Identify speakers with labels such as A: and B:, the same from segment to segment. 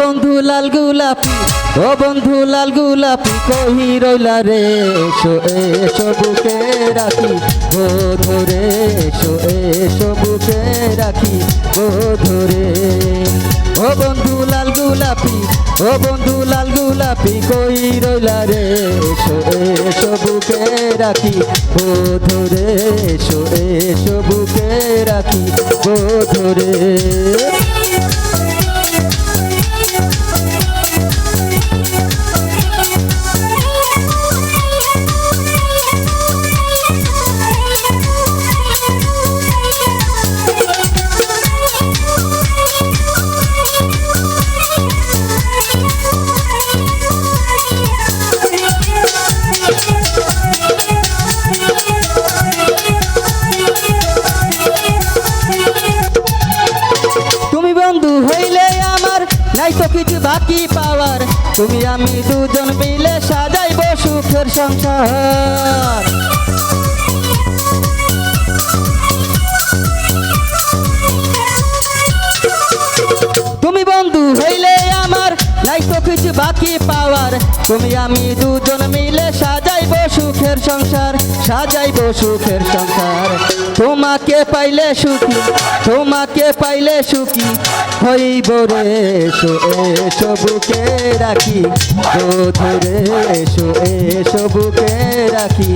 A: ও বন্ধু লাল গোলাপি, কহি রইলা রে, এসো এসো বুকে রাখি। ও ধরে এসো এসো বুকে রাখি। ও ধরে। ও বন্ধু লাল গোলাপি, ও বন্ধু লাল গোলাপি কই রইলা রে, এসো এসো বুকে রাখি। ও ধরে এসো এসো বুকে রাখি। ও ধরে। বন্ধু হইলে আমার, নাই তো কিছু বাকি পাওয়ার। তুমি আমি দুজন মিলে সাজাইব সুখের সংসার। তুমি বন্ধু হইলে আমার, নাই তো কিছু বাকি পাওয়ার। তুমি আমি দুজন মিলে সাজাইব সুখের সংসার, সাজাইব সুখের সংসার। তোমাকে পাইলে সুখী, তোমাকে পাইলে সুখী। হইব রে এসো এসো বুকে রাখি। ধরে এসো এসো বুকে রাখি।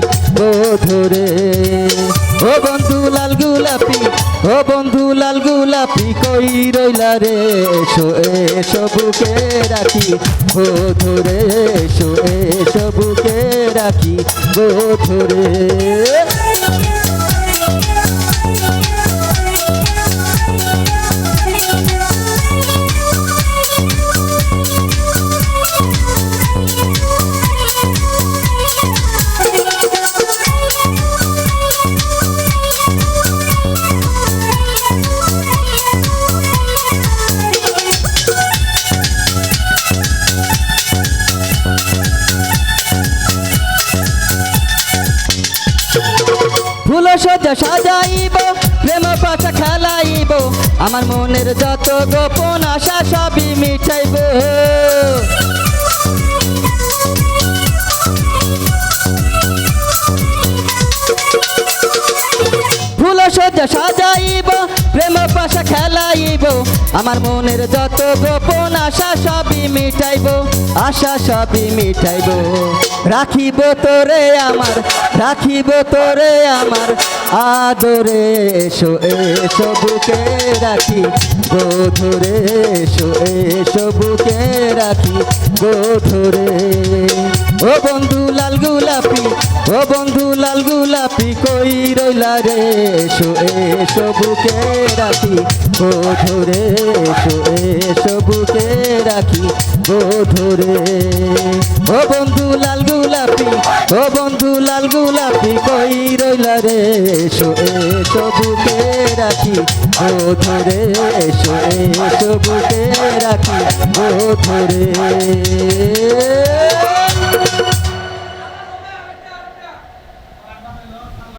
A: ধরে ও বন্ধু লাল গোলাপি, ও বন্ধু লাল গোলাপি, কই রইলা রে এসো এসো বুকে রাখি। ধরে এসো এসো বুকে রাখি। ধরে ফুল সজ্জা সাজাইব প্রেম পাশা খেলাইব। আমার মনের যত গোপন আশা সবই আমার মনের যত গোপন আশা সবই মিটাইব, আশা সবই মিটাইব। রাখিব তোরে আমার, রাখিব তোরে আমার, আদরে এসো এসো, বুকে রাখি। গোধরে এসো এসো, বুকে রাখি। গোধরে। ও বন্ধু, লাল গোলাপি ও বন্ধু, লাল গোলাপি কই রইলা রে? এসো এসো রাখি। ও ধরে এসো এসো বুকে রাখি। ও ধরে। ও বন্ধু, লাল গোলাপি, ও বন্ধু, লাল গোলাপি কই রইলা রে? এসো এসো রাখি। ও ধরে এসো এসো রাখি। ও ধরে।